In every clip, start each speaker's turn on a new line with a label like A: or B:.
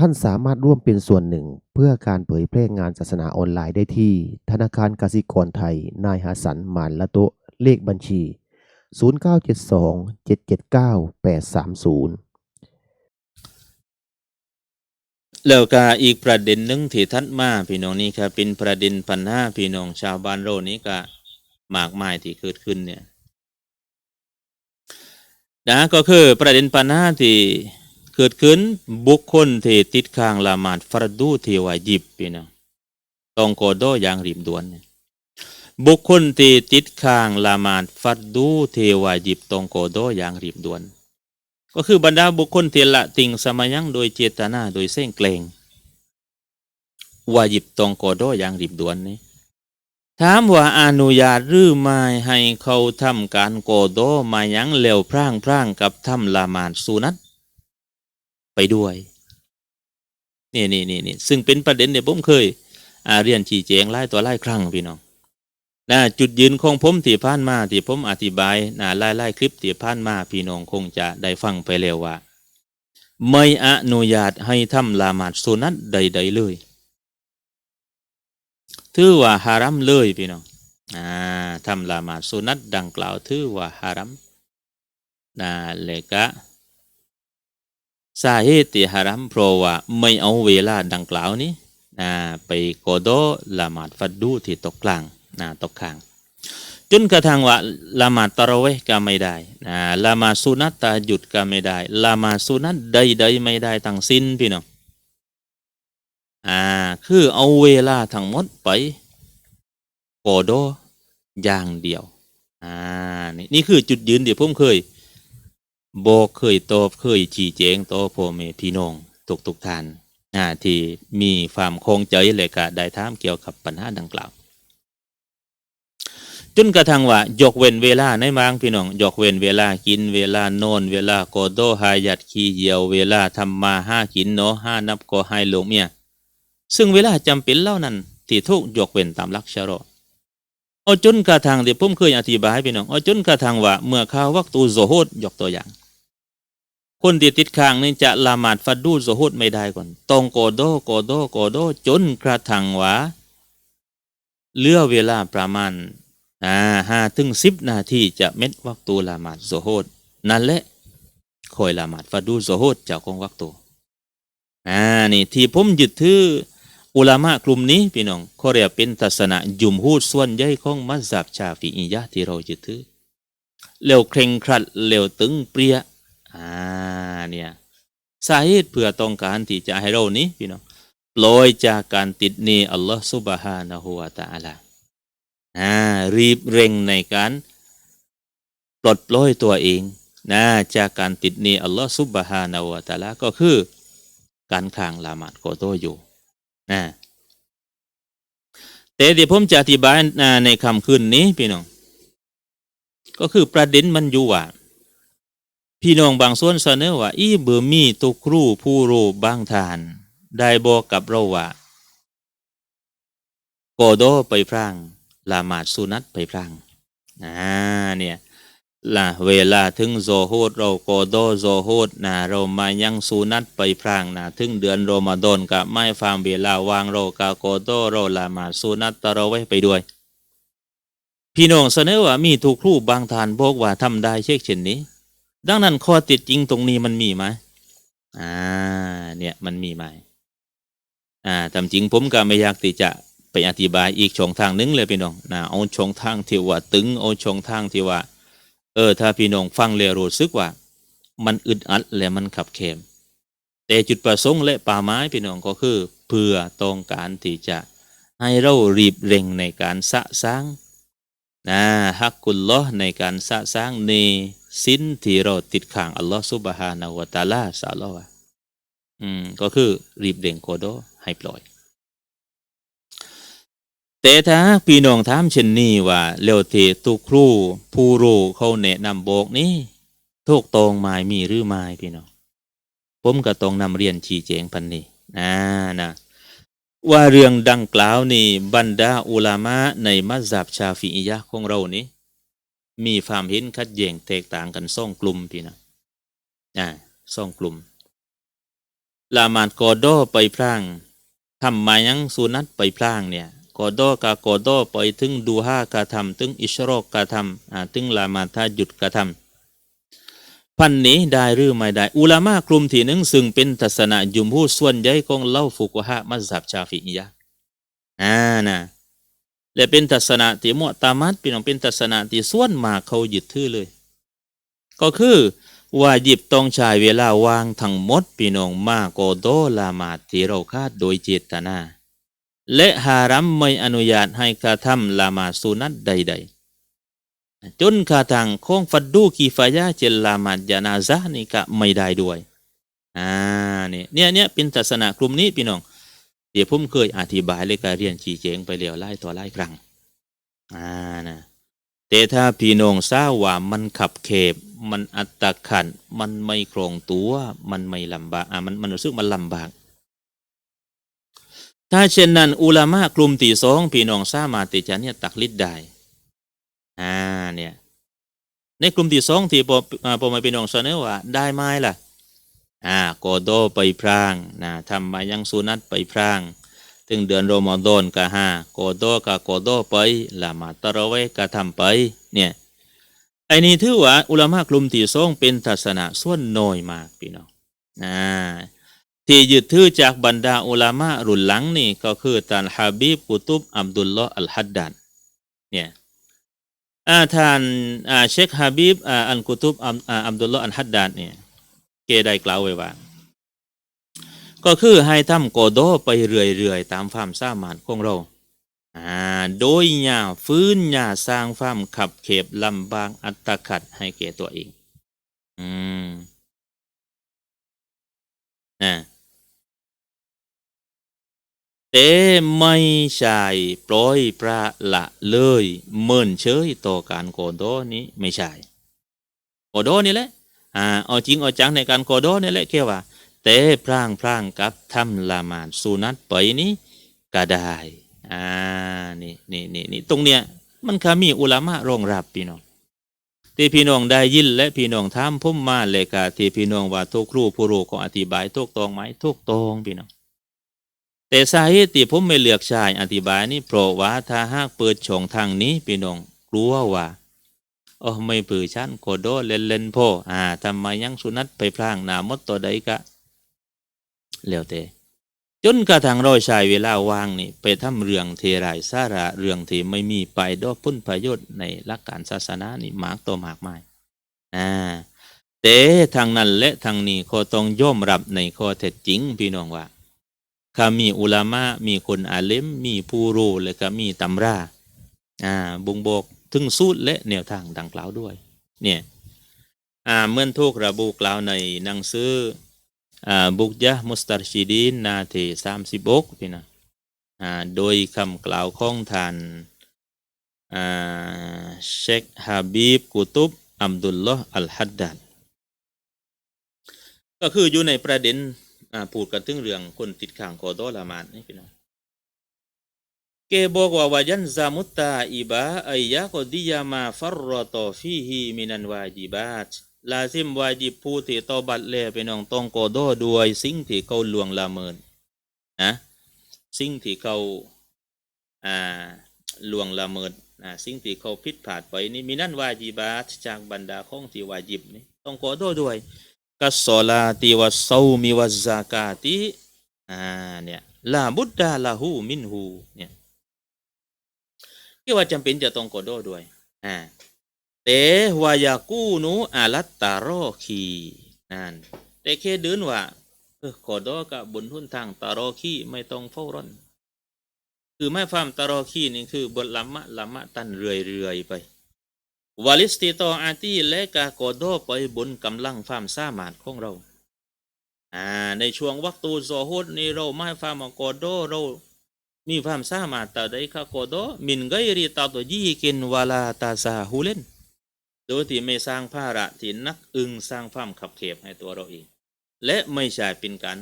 A: ท่านสามารถร่วมเป็นส่วนหนึ่ง เพื่อการเผยแพร่งานศาสนาออนไลน์ได้ที่ ธนาคารกสิกรไทย นายหาสันมานละโตะเลขบัญชี 0972 779 830
B: แล้วก็อีกประเด็นหนึ่งที่ทัดมาพี่น้องนี่ครับเป็นประเด็นปัญหาพี่น้องชาวบ้านเรนี้ก็มากมายที่เกิดขึ้นเนี่ยนะก็คือประเด็นปัญหาที่ เกิดขึ้นบุคคลที่ติดค้างละหมาดฟรดูที่วาญิบพี่น้องต้องโกโดอย่างรีบด่วนเนี่ยบุคคลที่ติดค้างละหมาดฟัดดูที่วาญิบต้องโกโดอย่างรีบด่วน ก็คือบรรดาบุคคลที่ละติงสมัยยังโดยเจตนาโดยเส้นเกรงวาญิบตองโกโดอย่างรีบด่วนนี้ถามว่าอนุญาตหรือไม่ให้เขาทำการโกโดมายังเร็วพร่างพร่างกับทำละหมาดสุนัต ไปด้วยนี่นี่นี่นี่ซึ่งเป็นประเด็นเนี่ยผมเคยอาเรียนชี้แจงไล่ตัวไล่ครั้งพี่น้องนะจุดยืนของผมที่ผ่านมาที่ผมอธิบายนะไล่ไล่คลิปที่ผ่านมาพี่น้องคงจะได้ฟังไปแล้วว่า ไม่อนุญาตให้ทำละหมาดสุนัตใด ๆ เลยถือว่าฮารัมเลยพี่น้องอ่าทำละหมาดสุนัตดังกล่าวถือว่าฮารัมนะเลกะ สาเหตุที่ฮารัมเพราะว่าไม่เอาเวลาดังกล่าวนี้นะไปโกโดละหมาดฟัดดูที่ตกกลางนะตกข้างจนกระทั่งว่าละหมาดตะระเวห์ก็ไม่ได้นะละหมาดสุนัตตะหยุดก็ไม่ได้ละหมาดสุนัตใดๆไม่ได้ทั้งสิ้นพี่น้องอ่าคือเอาเวลาทั้งหมดไปโกโดอย่างเดียวอ่านี่นี่คือจุดยืนที่ผมเคย บกเคยตอบเคยชี้แจงต่อพ่อแม่พี่น้องทุกทุกท่านอ่าที่มีความคงใจเลยก็ได้ถามเกี่ยวกับปัญหาดังกล่าว จนกระทั่งว่ายกเว้นเวลาในบางพี่น้องยกเว้นเวลากินเวลานอนเวลาโกโดหายัดขี้เหี่ยวเวลาทำมาห้ากินเนาะห้านับก็ให้ลงเมียซึ่งเวลาจำเป็นเล่านั้นที่ทุกยกเว้นตามลักษณะเอาจนกระทั่งที่ผมเคยอธิบายพี่น้องเอาจนกระทั่งว่าเมื่อข้าววักตูโซโฮดยกตัวอย่าง คนที่ติดค้างนี่จะละหมาดฟัดดูโซโฮดไม่ได้ก่อนต้องโกโดโกโดโกโดจนกระทั่งว่าเลือเวลาประมาณอ่าห้าถึงสิบนาทีจะเม็ดวักตูละหมาดโซโฮดนั่นแหละคอยละหมาดฟัดดูโซโฮดเจ้าของวักตูอ่านี่ที่ผมยึดถืออุลามะกลุ่มนี้พี่น้องเขาเรียกเป็นทัศนะยุมฮูดส่วนใหญ่ของมัสยิดชาฟีอียะที่เรายึดถือเร็วเคร่งครัดเร็วตึงเปรี้ย อ่าเนี่ยสาเหตุเพื่อต้องการที่จะให้เรานี้พี่น้องปล่อยจากการติดหนี้อัลลอฮฺซุบฮานะฮูวะตะอาลาอ่ารีบเร่งในการปลดปล่อยตัวเองนะจากการติดหนี้อัลลอฮฺซุบฮานะฮูวะตาลาก็คือการข้างละหมาดโกโตอยู่นะแต่เดี๋ยวผมจะอธิบายนะในคำคืนนี้พี่น้องก็คือประเด็นมันอยู่ว่า พี่น้องบางส่วนเสนอว่า อีเบอร์มีตุครูผู้รู้บางทาน ได้บอกกับเราว่าโกโดไปพรางละหมาดสุนัตไปพรางอ่าเนี่ยล่ะเวลาถึงโซโฮดเราโกโดโซโฮดนะเรามายังสุนัตไปพรางนะถึงเดือนโรมาดอนกับไม่ฟังเวลาวางเรากาโกโดเราละหมาดสุนัตตะเราไว้ไปด้วย พี่น้องเสนอว่ามีถูกครูบางทานบอกว่าทำได้เช่นเช่นนี้ ดังนั้นข้อติดจริงตรงนี้มันมีไหมอ่า เนี่ยมันมีไหมอ่าตามจริงผมก็ไม่อยากที่จะไปอธิบายอีกช่องทางหนึงเลยพี่น้องนะเอาช่องทางที่ว่าตึงเอาช่องทางที่ว่า เออ ถ้าพี่น้องฟังแล้วรู้สึกว่า มันอึดอัดและมันขับเข็มแต่จุดประสงค์และป่าไม้พี่น้องก็คือ เพื่อต้องการที่จะให้เรารีบเร่งในการสะสร้างนะฮักกุลลอในการสะสร้างใน สิ้นที่เราติดขังอัลลอฮ์ซุบฮานะฮูวตาลาสาลอวะอืมก็คือรีบเร่งโกโดให้ปล่อย แต่ถ้าพี่น้องถามเช่นนี้ว่าเร็วเทตุครูผู้รู้เขาแนะนำบอกนี้ถูกตรงหมายมีหรือไม่พี่น้องผมก็ต้องนำเรียนชี้แจงพันนี้นะนะว่าเรื่องดังกล่าวนี่บรรดาอุลามะในมัสยิดชาฟีอียะของเรานี้ มีความเห็นขัดแย้งแตกต่างกันสองกลุ่มพี่นะอ่าสองกลุ่มละหมาดกอโดไปพร่างทำมายังสุนัตไปพร่างเนี่ยกอโดกากอโดไปถึงดูฮากาทำถึงอิชรอกกาทำอ่าถึงละหมาดทาหยุดกาทำพันนี้ได้หรือไม่ได้ อุลามะกลุ่มที่หนึ่งซึ่งเป็นทัศนะยุมผู้ส่วนใหญ่ของเล่าฟุกฮะมัสฮับชาฟิอียะอ่านะ และเป็นทัศนะที่มุตามัดพี่น้องเป็นทัศนะที่ส่วนมากเขายึดถือเลย ก็คือว่าจิบต้องใช้เวลาวางทั้งหมดพี่น้องมากกโดละหมาที่เราคาดโดยเจตนา และฮารัมไม่อนุญาตให้กระทำละหมาสุนัตใด ๆ จนกระทั่งของฟัดดูกีฟายะเจลละหมาดยานาซะนี่ก็ไม่ได้ด้วยอ่าเนี่ยเนี่ยเนี่ยเป็นทัศนะกลุ่มนี้พี่น้อง เดี๋ยวผมเคยอธิบายเลยก็เรียนชี้แจงไปแล้วหลายต่อหลายครั้งอ่านะแต่ถ้าพี่น้องทราบว่ามันขับเขบมันอัตขันมันไม่ครองตัว มันไม่ลำบากอ่ามันมันรู้สึกมันลำบาก ถ้าเช่นนั้น อุลามะกลุ่มที่สองพี่น้องสามารถที่จะเนี่ยตักลิดได้อ่าเนี่ยในกลุ่มที่สองที่พอพอมาพี่น้องเสนอว่าได้ไหมล่ะ อ่าโกโดไปพรางนะทำมายังสุนัตไปพรางถึงเดือนโรมฎอนก็ห้าโกโดก็โกโดไปละมาตะราะเวก็ทำไปเนี่ยไอ้นี่ถือว่าอุลามะกลุ่มที่สองเป็นทัศนะส่วนน้อยมากพี่น้องนะที่ยึดถือจากบรรดาอุลามะรุ่นหลังนี่ก็คือท่านฮาบีบกุตุบอับดุลลอฮ์อัลฮัดดัดเนี่ยอาท่านอ่าเชคฮาบีบอ่าอันกุตุบอัมอ่าอับดุลลอฮ์อัลฮัดดัดเนี่ย เกได้กล่าวไว้ว่า ก็คือให้ทำโกโดไปเรื่อยๆตามความสามารถของเราอ่าโดยอย่าฟื้นอย่าสร้างความขับเขบลำบากอัตคัดให้แก่ตัวเอง อืมนะแต่ไม่ใช่ปล่อยประละเลยเมินเฉยต่อการโกโดนี้ไม่ใช่โกโดนี่แหละ อ่าเอาจริงเอาจังในการโกโดนี่แหละแค่ว่า แต่พร่างพร่างกับทำละมาดสุนัตไปนี้ก็ได้อ่านี่นี่นี่นี่ตรงเนี้ยมันก็มีอุลามะรองรับพี่น้องที่พี่น้องได้ยินและพี่น้องถามผมมาเลยกะที่พี่น้องว่าทุกครูผู้รู้ก็อธิบายทุกตรงไหมทุกตรงพี่น้องแต่สาเหตุที่ผมไม่เลือกใช้อธิบายนี่เพราะว่าถ้าหากเปิดช่องทางนี้พี่น้องกลัวว่า โอ้ไม่ปือชั้นโคโดเล่นเล่นพ่ออ่าทำไมยังสุนัตไปพลางหนามดตัวใดกะแล้วแต่จนกระทั่งเราใช้เวลาว่างนี่ไปทำเรื่องเทรายสาระเรื่องที่ไม่มีไปดอกพ้นประโยชน์ในหลักการศาสนานี่มากต่อมากมายอ่าแต่ทางนั้นและทางนี้ก็ต้องย่อมรับในข้อเท็จจริงพี่น้องว่าข้ามีอุลามะมีคนอาเลมมีผู้รู้และก็มีตำราอ่าบ่งบอก ถึงสูตรและแนวทางดังกล่าวด้วยเนี่ยเมื่อทุกระบุกล่าวในหนังสืออบุกยะมุสตารชิดีนนาทีสามสิบกพี่นะโดยคำกล่าวของท่านอ่าเชคฮาบีบกุตุบอัมดุลลอฮ์อัลฮัดดัดก็คืออยู่ในประเด็นพูดกันถึงเรื่องคนติดข้างกอดอละมานนี่พี่น้อง เกบอกว่าวายันซามุตตาอิบาอัยะกอดิยามาฟัรรอตอฟีฮีมินันวาจิบาตลาซิมวาจิบผู้ที่ตอบัตเลไปน้องต้องโกโดด้วยสิ่งที่เขาลวงละเมินนะสิ่งที่เขาอ่าลวงละเมินอ่าสิ่งที่เขาผิดพลาดไปนี่มีนั่นวาจิบาตจากบรรดาข้องที่วาจิบนี่ต้องโกโดด้วยกัสซอลาติวัสซามิวัซซากาติอ่าเนี่ยลาบุดดาลาหูมินหูเนี่ย ที่ว่าจำเป็นจะต้องกโดด้วยอ่าเตวายากู้นูอาลัตตารอคีนั่นแต่แค่เดินว่าเออขอดอกับบนทุนทางตารอคีไม่ต้องเฝ้าร่อนคือไม่ฟามตารอคีนี่คือบทละมะละมะตันเรื่อยๆไปวาลิสติตออาตีและกากอดอไปบนกำลังฟาร์มสามารถของเราอ่าในช่วงวักตูโซฮุดนี่เราไม่ฟาร์มกอดอเรา มีความสามารถแต่ใดข้ากอดมินไกรีตาตัวยี่กินวาลาตาซาฮูเลนโดยที่ไม่สร้างภาระที่นักอึงสร้างความขับเขบให้ตัวเราเอง และไม่ใช่เป็นการ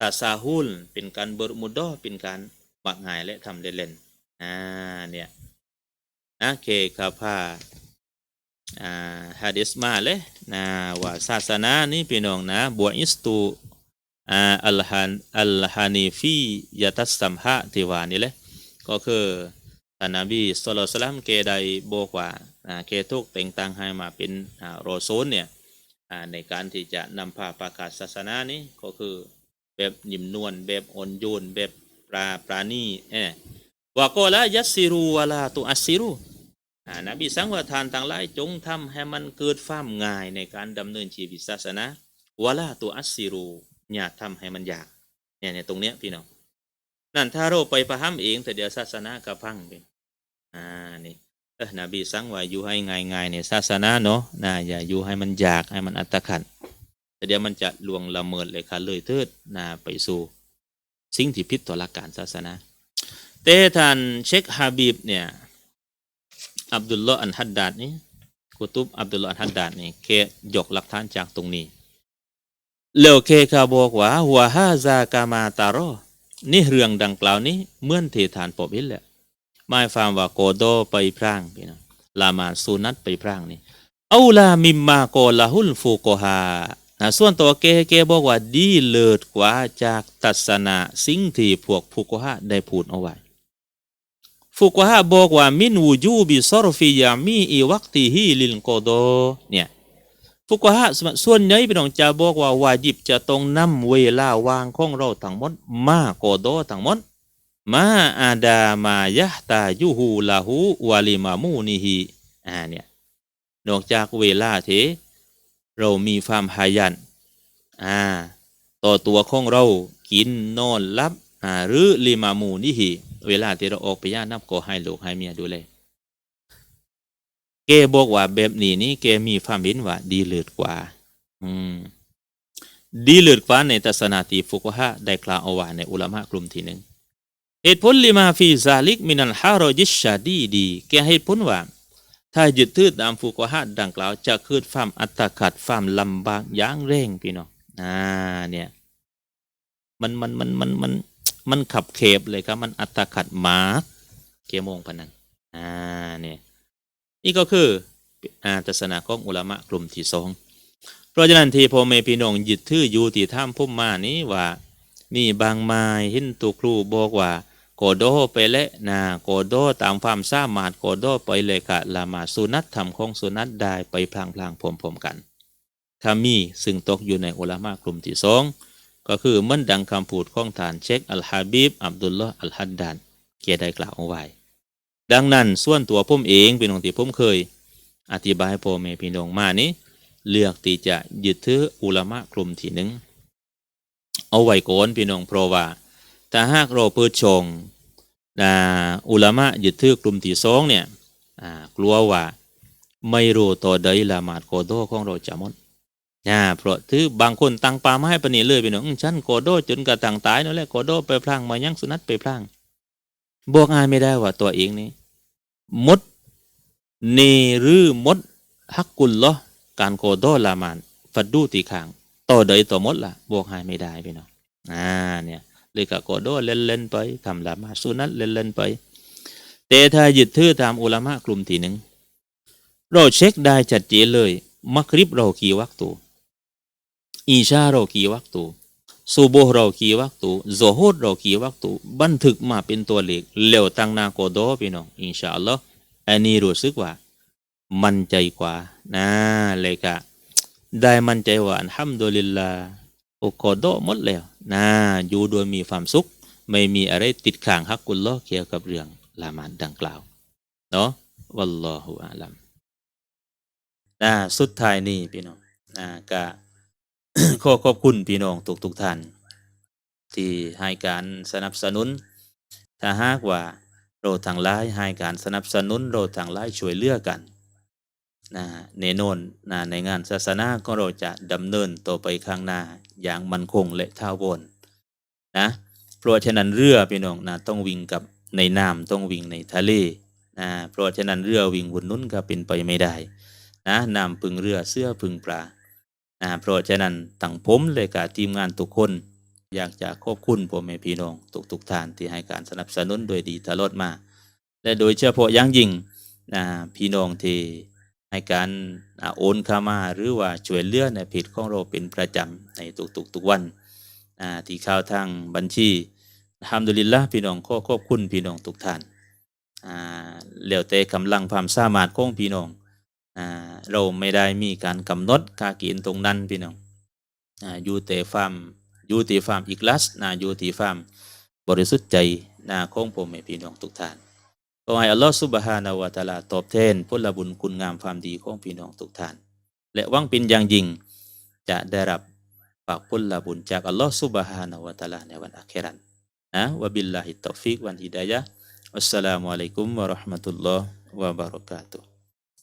B: ตาซาฮุลเป็นการเบรมุดดอเป็นการบักหายและทำเล่นๆอ่าเนี่ยนะเคครับผ้าอ่าฮะดิษมาเลยนะว่าศาสนานี้พี่น้องนะบวอิสตู อ่าอัลฮันอัลฮานีฟียะตัสสัมหะที่ว่านี่แหละก็คือท่านนบีสุลต่านสลัมเกได้บอกว่าอ่าเกทุกแต่งตั้งให้มาเป็นอ่ารอซูลเนี่ยอ่าในการที่จะนำพาประกาศศาสนานี้ก็คือแบบนิ่มนวลแบบอ่อนโยนแบบปราปราณีเอว่าก็ละยัสซิรูวะลาตุอัสซิรูอ่านบีสังวาทานทั้งหลายจงทำให้มันเกิดความง่ายในการดำเนินชีวิตศาสนาวะลาตัวอัสซิรู อย่าทำให้มันยากเนี่ยเนี่ยตรงเนี้ยพี่น้องนั่นถ้าเราไปประห้ำเองแต่เดี๋ยวศาสนาก็พังไปอ่านี่เออนบีสั่งว่าอยู่ให้ง่ายๆในศาสนาเนาะนะอย่าอยู่ให้มันยากให้มันอัตคันแต่เดี๋ยวมันจะลวงละเมิดเลยค่ะเลยเทิดนะไปสู่สิ่งที่ผิดต่อหลักการศาสนาแต่ท่านเชคฮาบีบเนี่ยอับดุลลอฮ์อันฮัดดาดนี่กุตุบอับดุลลอฮ์อันฮัดดาดนี่เคยกหลักฐานจากตรงนี้ แล้วเคก็บอกว่าหัวฮาซากามาตารอนี่เรื่องดังกล่าวนี้เมื่อนที่ฐานปอบเห็นแหละหมายความว่าโกโดไปพร่างพี่น้องลามาสุนัตไปพร่างนี่เอาลามิมมาโกลาฮุลฟูโกฮานะส่วนตัวเกเกบอกว่าดีเลิศกว่าจากตัศนะสิ่งที่พวกฟูโกฮาได้พูดเอาไว้ฟุกฮะบอกว่ามินวูจูบิซอรฟิยามีอีวักติฮีลินโกโดเนี่ย ฟุกฮะสมส่วนใหญ่พี่น้องจะบอกว่าวาจิบจะต้องนำเวลาวางของเราทั้งหมดมาโกโดทั้งหมดมาอาดามายะตายูฮูลาหูวาลิมามูนิฮีอ่าเนี่ยนอกจากเวลาเทเรามีความหายันอ่าต่อตัวของเรากินนอนรับอ่าหรือลิมามูนิฮีเวลาที่เราออกไปย่านับก็ให้ลูกให้เมียดูเลย เกบอกว่าแบบนี้นี่เกมีความเห็นว่าดีเลิศกว่า อืม ดีเลิศกว่าในทัศนาตีฟุกฮะได้กล่าวเอาไว้ในอุลามะกลุ่มที่หนึ่งเหตุผลลิมาฟีซาลิกมินัลฮารอยิชาดีดีแกเหตุผลว่า ถ้ายึดถือตามฟุกฮะดังกล่าวจะเกิดความอัตคัดความลำบากอย่างแรงพี่น้องอ่าเนี่ยมันมันมันมันมันมันขับเขบเลยครับ มันอัตขัดหมาเกมงพนันอ่าเนี่ย นี่ก็คืออาทัศนะของอุลามะกลุ่มที่สองเพราะฉะนั้นที่พ่อแม่พี่น้องยึดถืออยู่ที่ถ้ำพุ่มมานี้ว่านี่บางไม้หินตุครูบอกว่าโกโดไปและนะโกโดตามความสามารถโกโดไปเลยกะละมาสุนัตทำของสุนัตได้ไปพลางพลางๆพร้อมๆกันถ้ามีซึ่งตกอยู่ในอุลามะกลุ่มที่สองก็คือมันดังคำพูดของฐานเชคอัลฮาบีบอับดุลลอฮ์อัลฮัดดานเกียได้กล่าวเอาไว้ ดังนั้นส่วนตัวผมเองเป็นองที่ผมเคย อธิบายให้พ่อแม่พี่น้องมานี้ เลือกที่จะยึดถืออุลามะกลุ่มที่หนึ่งเอาไว้ก่อนพี่น้องเพราะว่าถ้าหากเราเปิดชงนะอุลามะยึดถือกลุ่มที่สองเนี่ยกลัวว่าไม่รู้ต่อใดละหมาดโกโดของเราจะหมดนะเพราะถือบางคนตั้งปามาให้ปนีเลยไปหน่อยอื้อฉันโกโดจนกระต่งตายนั่นแหละโกโดไปพลางมายังสุนัตไปพลาง บอกอายไม่ได้ว่าตัวเองนี่มดเนหรือมดฮักกุลเหรอการโกโดลามานฟัดดูตีขางต่อใดต่อมดล่ะบอกอายไม่ได้ไปเนาะอ่าเนี่ยเลยกับโกโดเล่นเล่นๆไปทำละหมาสุนัตเล่นเล่นๆไปแต่ถ้ายึดถือตามอุลามะกลุ่มที่หนึ่งเราเช็คได้ชัดเจนเลยมักริบเรากี่วักตัวอีชาเรากี่วักตู ซูโบห์เรากี่วักตูโซฮดเรากี่วักตูบันทึกมาเป็นตัวเลขเร็วตั้งนาโกโดพี่น้องอินชาอัลลอฮ์อันนี้รู้สึกว่า มั่นใจกว่านะเลยกะได้มั่นใจว่าอัลฮัมดุลิลลาห์โอโกโดหมดแล้วนะอยู่โดยมีความสุข ไม่มีอะไรติดข้างฮักกุลลอเกี่ยวกับเรื่องละมาดดังกล่าวเนาะวัลลอฮุอาลัมนะสุดท้ายนี่พี่น้องนะกะ ขอขอบคุณพี่น้องทุกทุกท่าน ที่ให้การสนับสนุน ถ้าหากว่าเราทางไลายให้การสนับสนุนเราทางไลายช่วยเหลือกันนะแน่นนนะในงานศาสนาก็เราจะดำเนินต่อไปข้างหน้าอย่างมั่นคงและท้าวรนะเพราะฉะนั้นเรือพี่น้องนะต้องวิ่งกับในน้ำต้องวิ่งในทะเลนะเพราะฉะนั้นเรือวิ่งบนนู้นก็เป็นไปไม่ได้นะน้ำพึ่งเรือเสื้อพึ่งปลา นะเพราะฉะนั้นตั้งผมเลยกับทีมงานทุกคน อยากจะขอบคุณพ่อแม่พี่น้องทุกทุกท่านที่ให้การสนับสนุนโดยดีตลอดมา และโดยเฉพาะอย่างยิ่งนะพี่น้องที่ให้การโอนเข้ามาหรือว่าช่วยเหลือในเพจของเราเป็นประจำในทุกๆทุกวันที่เข้าทางบัญชีอัลฮัมดุลิลละพี่น้องขอขอบคุณพี่น้องทุกท่านแล้วแต่กำลังความสามารถของพี่น้อง อ่าเราไม่ได้มีการกำหนดค่ากินตรงนั้นพี่น้องอ่าอยู่แต่ความอยู่ที่ความอีกลัสนะอยู่ที่ความบริสุทธิ์ใจนะของผมให้พี่น้องทุกท่านขอให้อัลลอฮฺสุบฮานาวะตะอาลาตอบแทนผลบุญคุณงามความดีของพี่น้องทุกท่าน และวังเป็นอย่างยิ่งจะได้รับฝากผลบุญจากอัลลอฮฺสุบฮานาวะตะอาลาในวันอาคิรันนะวะบิลลาฮิตตอฟิกวันฮิดายะอัสสลามุอะลัยกุมวะราะห์มะตุลลอฮ์วะบารอกาตุฮ์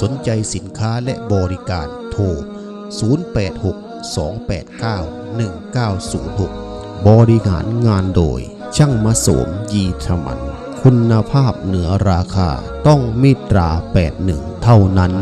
A: สนใจสินค้าและบริการโทร 086-289-1906 บริหารงานโดย ช่างมาโสมยีธมัน คุณภาพเหนือราคาต้องมิตรา 81 เท่านั้น